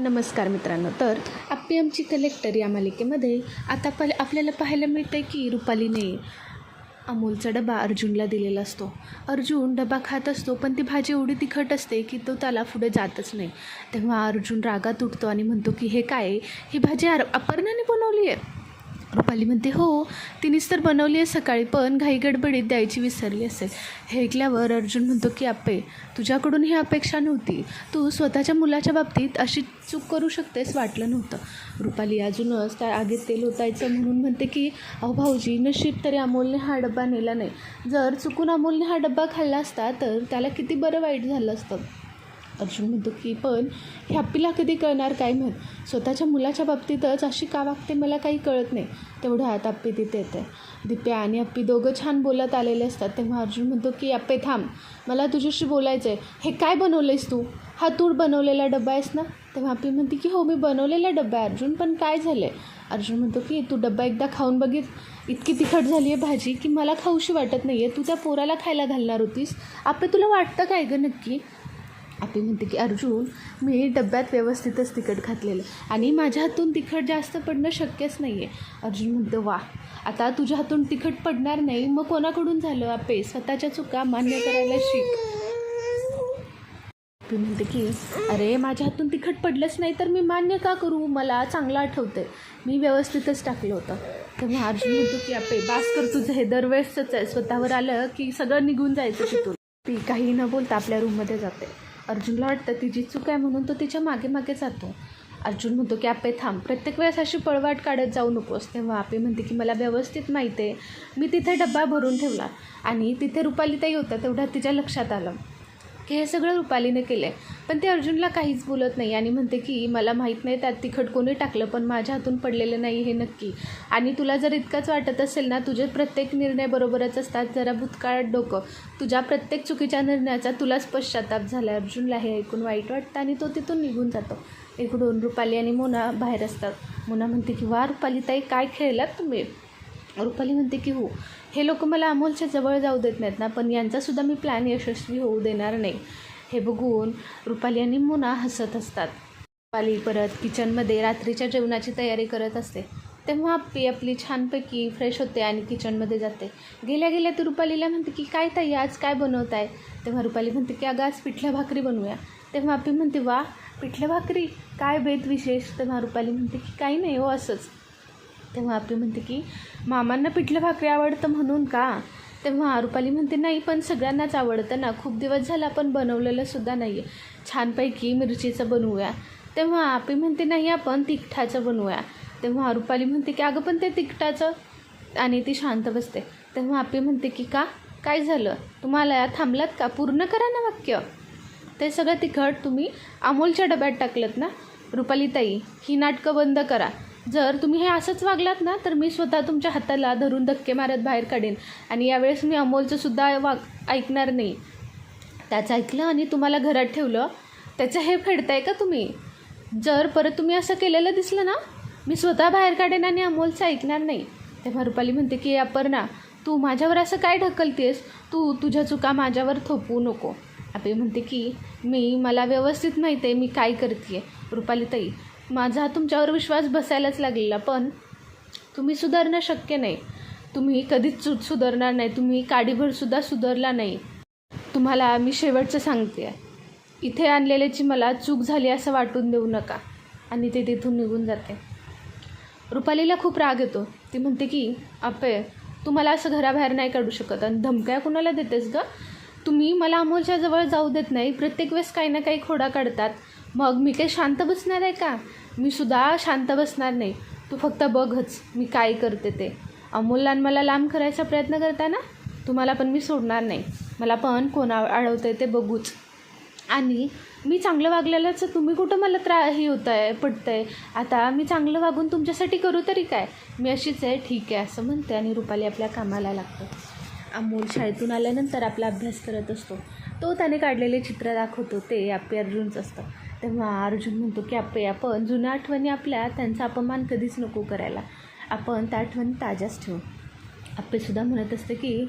नमस्कार मित्रांनो तर आपली आमची कलेक्टर या मालिकेमध्ये आता पल आपल्याला पाहायला मिळतं की रुपालीने अमोलचा डबा अर्जुनला दिलेला असतो. अर्जुन डबा खात असतो पण ती भाजी एवढी तिखट असते की तो त्याला पुढे जातच नाही. तेव्हा अर्जुन रागात उठतो आणि म्हणतो की हे काय? ही भाजी अर अपर्णाने बनवली आहे. रुपाली म्हणते हो तिनेच तर बनवली आहे सकाळी पण घाई गडबडीत द्यायची विसरली असेल. हे ऐकल्यावर अर्जुन म्हणतो की आपे तुझ्याकडून ही अपेक्षा नव्हती. तू स्वतःच्या मुलाच्या बाबतीत अशी चूक करू शकतेस वाटलं नव्हतं. रुपाली अजूनच त्या आगीत तेल ओतायचं म्हणून म्हणते की अहो भाऊजी नशीब तरी अमोलने हा डब्बा नेला नाही. जर चुकून अमोलने हा डब्बा खाल्ला असता तर त्याला किती बरं वाईट झालं असतं. अर्जुन म्हणतो की पण हे आपल्याला कधी कळणार काय म्हण? स्वतःच्या मुलाच्या बाबतीतच अशी का वागते मला काही कळत नाही. तेवढं आत आप्पी तिथे येते दिप्या आणि अप्पी दोघं छान बोलत आलेले असतात. तेव्हा अर्जुन म्हणतो की अप्पे थांब. मला तुझ्याशी बोलायचं आहे हे काय बनवलं आहेस तू? हा तू बनवलेला डब्बा आहेस ना? तेव्हा आप्पी म्हणते की हो मी बनवलेला डब्बा आहे अर्जुन. पण काय झालं आहे अर्जुन म्हणतो की तू डब्बा एकदा खाऊन बघित. इतकी तिखट झाली आहे भाजी की मला खाऊशी वाटत नाही आहे तू त्या पोराला खायला घालणार होतीस. आप्पे तुला वाटतं काय गं नक्की? आपली म्हणते की अर्जुन मी डब्यात व्यवस्थितच तिखट घातलेलं आणि माझ्या हातून तिखट जास्त पडणं शक्यच नाही आहे अर्जुन म्हणतो वा आता तुझ्या हातून तिखट पडणार नाही मग कोणाकडून झालं आपे स्वतःच्या चुका मान्य करायला शिक. आपली म्हणते की अरे माझ्या हातून तिखट पडलंच नाही तर मी मान्य का करू? मला चांगलं आठवतं मी व्यवस्थितच टाकलं होतं. तेव्हा अर्जुन म्हणतो की आपे बास कर तुझं. हे दरवेळेसच आहे. स्वतःवर आलं की सगळं निघून जायचं तिथून. ती काही न बोलता आपल्या रूममध्ये जाते. अर्जुनला वाटतं तिची चूक आहे म्हणून तो तिच्यामागे मागे जातो. अर्जुन म्हणतो की आपे थांब. प्रत्येक वेळेस अशी पळवाट काढत जाऊ नकोस. तेव्हा आपे म्हणते की मला व्यवस्थित माहिती आहे. मी तिथे डब्बा भरून ठेवला आणि तिथे रुपालीताई होतं तेवढ्या तिच्या लक्षात आलं. की हे सगळं रुपालीने केलं आहे पण ते अर्जुनला काहीच बोलत नाही. आणि म्हणते की मला माहीत नाही त्यात तिखट कोणी टाकलं पण माझ्या हातून पडलेलं नाही हे नक्की. आणि तुला जर इतकंच वाटत असेल ना तुझे प्रत्येक निर्णय बरोबरच असतात. जरा भूतकाळात डोकं. तुझ्या प्रत्येक चुकीच्या निर्णयाचा तुलाच पश्चाताप झाला अर्जुनला हे ऐकून वाईट वाटतं आणि तो तिथून निघून जातो. इकडून रुपाली आणि मोना बाहेर असतात. मोना म्हणते की वा रुपाली ताई काय खेळलात तुम्ही? रुपाली म्हणते की हो हे लोक मला अमोलच्या जवळ जाऊ देत नाहीत ना पण यांचासुद्धा मी प्लॅन यशस्वी होऊ देणार नाही. हे बघून रुपाली आणि मुना हसत असतात. रुपाली परत किचनमध्ये रात्रीच्या जेवणाची तयारी करत असते. तेव्हा आपली आपली छानपैकी फ्रेश होते आणि किचनमध्ये जाते. गेल्या गेल्या ती रुपालीला म्हणते की काय ताई आज काय बनवत आहे तेव्हा रुपाली म्हणते की अगं आज पिठल्या भाकरी बनवूया. तेव्हा आपली म्हणते वा पिठल्या भाकरी? काय बेत विशेष? तेव्हा रुपाली म्हणते की काही नाही हो असंच. तेव्हा आपली म्हणते की मामांना पिठलं भाकरी आवडतं म्हणून का? तेव्हा रुपाली म्हणते नाही पण सगळ्यांनाच आवडतं ना. खूप दिवस झाला आपण बनवलेलं सुद्धा नाही आहे छानपैकी मिरचीचं बनवूया. तेव्हा आपी म्हणते नाही आपण तिखटाचं बनवूया. तेव्हा रुपाली म्हणते की अगं पण ते तिखटाचं. आणि ती शांत बसते. तेव्हा आपी म्हणते की का? काय झालं? तुम्हाला थांबलात का? पूर्ण करा ना वाक्य. ते सगळं तिखट तुम्ही अमोलच्या डब्यात टाकलं ना? रुपाली ताई ही नाटकं बंद करा. जर तुम्ही हे असंच वागलात ना तर मी स्वतः तुमच्या हाताला धरून धक्के मारत बाहेर काढेन. आणि यावेळेस मी अमोलचं सुद्धा वाग ऐकणार नाही. त्याचं ऐकलं आणि तुम्हाला घरात ठेवलं. त्याचं हे फेडताय का तुम्ही? जर परत तुम्ही असं केलेलं दिसलं ना मी स्वतः बाहेर काढेन आणि अमोलचं ऐकणार नाही. तेव्हा रुपाली म्हणते की अपर्णा तू माझ्यावर असं काय ढकलतेस? तू तुझ्या चुका माझ्यावर थोपवू नको. आपे म्हणते की मी मला व्यवस्थित माहिती आहे मी काय करते आहे रुपालीताई माझा तुमच्यावर विश्वास बसायलाच लागलेला पण तुम्ही सुधारणं शक्य नाही. तुम्ही कधीच चूक सुधारणार नाही. तुम्ही काडीभरसुद्धा सुधारला नाही. तुम्हाला मी शेवटचं सांगते आहे इथे आणलेल्याची मला चूक झाली असं वाटून देऊ नका. आणि ते तिथून निघून जाते. रुपालीला खूप राग येतो. ती म्हणते की आपे तू मला असं घराबाहेर नाही काढू शकत. आणि धमक्या कुणाला देतेस गं? तुम्ही मला अमोलच्या जवळ जाऊ देत नाही. प्रत्येक वेळेस काही ना काही खोडा काढतात. मग मी काही शांत बसणार आहे का? मी सुद्धा शांत बसणार नाही. तू फक्त बघच मी काय करते ते. अमोलला आणि मला लांब करायचा प्रयत्न करता ना? तुम्हाला पण मी सोडणार नाही. मला पण कोणा अडवतं आहे ते बघूच. आणि मी चांगलं वागलेलंच तुम्ही कुठं मला त्रा हे होत आहे पडतं आहे आता मी चांगलं वागून तुमच्यासाठी करू तरी काय? मी अशीच आहे ठीक आहे असं म्हणते आणि रुपाली आपल्या कामाला लागतं. अमोल शाळेतून आल्यानंतर आपला अभ्यास करत असतो. तो त्याने काढलेले चित्र दाखवतो ते आपे अर्जुनच असतं. तेव्हा अर्जुन म्हणतो की आप आपण जुन्या आठवणी आपल्या त्यांचा अपमान कधीच नको करायला. आपण त्या आठवणी ताज्याच ठेवू. आप्पेसुद्धा म्हणत असते की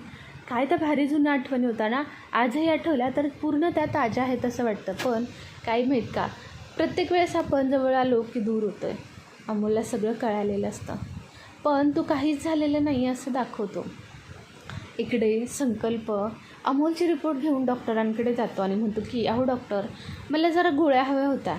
काय तर भारी जुन्या आठवणी होता ना? आजही आठवल्या तर पूर्ण त्या ताज्या आहेत असं वाटतं. पण काय माहीत का? प्रत्येक वेळेस आपण जवळ आलो की दूर होतो आहे अमोलला सगळं कळालेलं असतं. पण तो काहीच झालेलं नाही असं दाखवतो. इकडे संकल्प अमोलची रिपोर्ट घेऊन डॉक्टरांकडे जातो आणि म्हणतो की अहो डॉक्टर मला जरा गोळ्या हव्या होत्या.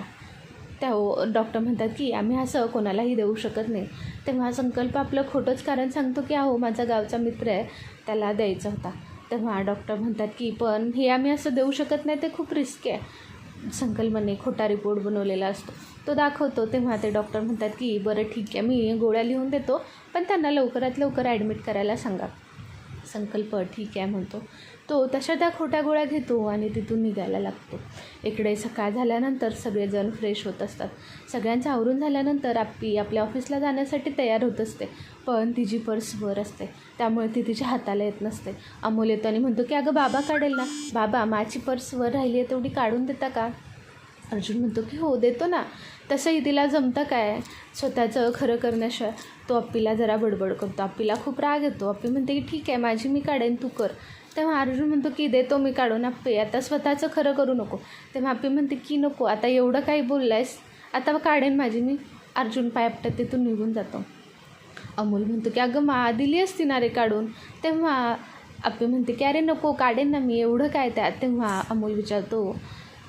त्या डॉक्टर म्हणतात की आम्ही असं कोणालाही देऊ शकत नाही. तेव्हा संकल्प आपलं खोटंच कारण सांगतो की अहो माझा गावचा मित्र आहे त्याला द्यायचा होता. तेव्हा डॉक्टर म्हणतात की पण हे आम्ही असं देऊ शकत नाही ते खूप रिस्की आहे. संकल्पने खोटा रिपोर्ट बनवलेला असतो. तो दाखवतो तेव्हा ते डॉक्टर म्हणतात की बरं ठीक आहे मी गोळ्या लिहून देतो पण त्यांना लवकरात लवकर ॲडमिट करायला सांगा. संकल्प ठीक आहे म्हणतो. तो तशा त्या खोट्या गोळ्या घेतो आणि तिथून निघायला लागतो. इकडे सकाळ झाल्यानंतर सगळेजण फ्रेश होत असतात. सगळ्यांचं आवरून झाल्यानंतर आपी आपल्या ऑफिसला जाण्यासाठी तयार होत असते. पण तिची पर्स वर असते. त्यामुळे ती तिच्या हाताला येत नसते. अमोल येतो आणि म्हणतो की अगं बाबा काढेल ना. बाबा माझी पर्स वर राहिली आहे तेवढी काढून देता का? अर्जुन म्हणतो की हो देतो ना. तसंही तिला जमतं काय? स्वतःचं खरं करण्याशिवाय तो अप्पीला जरा बडबड करतो. अप्पीला खूप राग येतो. अप्पी म्हणते की ठीक आहे माझी मी काढेन तू कर. तेव्हा अर्जुन म्हणतो की देतो मी काढून आप्पे आता स्वतःचं खरं करू नको. तेव्हा अप्पी म्हणते की नको आता एवढं काही बोललायस आता काढेन माझी मी. अर्जुन पाय आपटत तिथून निघून जातो. अमोल म्हणतो की अगं मा दिली असती ना रे काढून? तेव्हा अप्पी म्हणते की अरे नको काढेन ना मी एवढं काय त्यात? तेव्हा अमोल विचारतो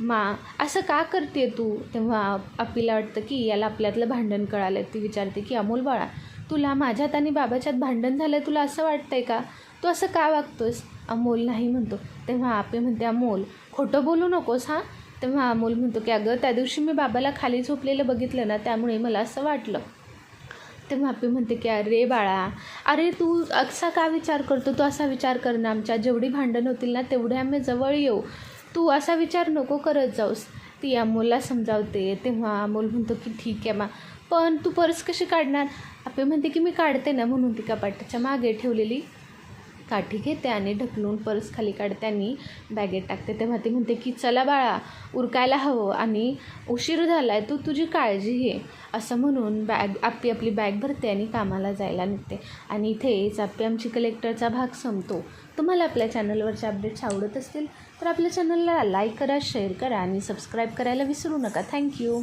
मा असं का करते तू? तेव्हा आपीला वाटतं की याला आपल्यातलं भांडण कळालं ती विचारते की अमोल बाळा तुला माझ्यात आणि बाबाच्यात भांडण झालं तुला असं वाटतंय का? तू असं का वागतोस अमोल नाही म्हणतो. तेव्हा आपे म्हणते अमोल खोटं बोलू नकोस हां? तेव्हा अमोल म्हणतो की अगं त्या दिवशी मी बाबाला खाली झोपलेलं बघितलं ना त्यामुळे मला असं वाटलं. तेव्हा आपी म्हणते की अरे बाळा अरे तू असा का विचार करतो? तू असा विचार कर ना आमच्या जेवढी भांडण होतील ना तेवढे आम्ही जवळ येऊ. तू असा विचार नको करत जाऊस. ती अमोलला समजावते. तेव्हा अमोल म्हणतो की ठीक आहे मा पण तू पर्स कशी काढणार? आपे म्हणते की मी काढते ना म्हणून ती कपाटाच्या मागे ठेवलेली. काठी घेते आणि ढकलून पर्स खाली काढते आणि बॅगेत टाकते. तेव्हा ती म्हणते की चला बाळा उरकायला हवं आणि उशीर झाला आहे तू तुझी काळजी घे. असं म्हणून बॅग आपली आपली बॅग भरते आणि कामाला जायला निघते. आणि इथेच आपली आमची कलेक्टरचा भाग संपतो. तुम्हाला आपल्या चॅनलवरचे अपडेट्स आवडत असतील तर आपल्या चॅनलला लाईक करा शेअर करा आणि सबस्क्राईब करायला विसरू नका. थँक्यू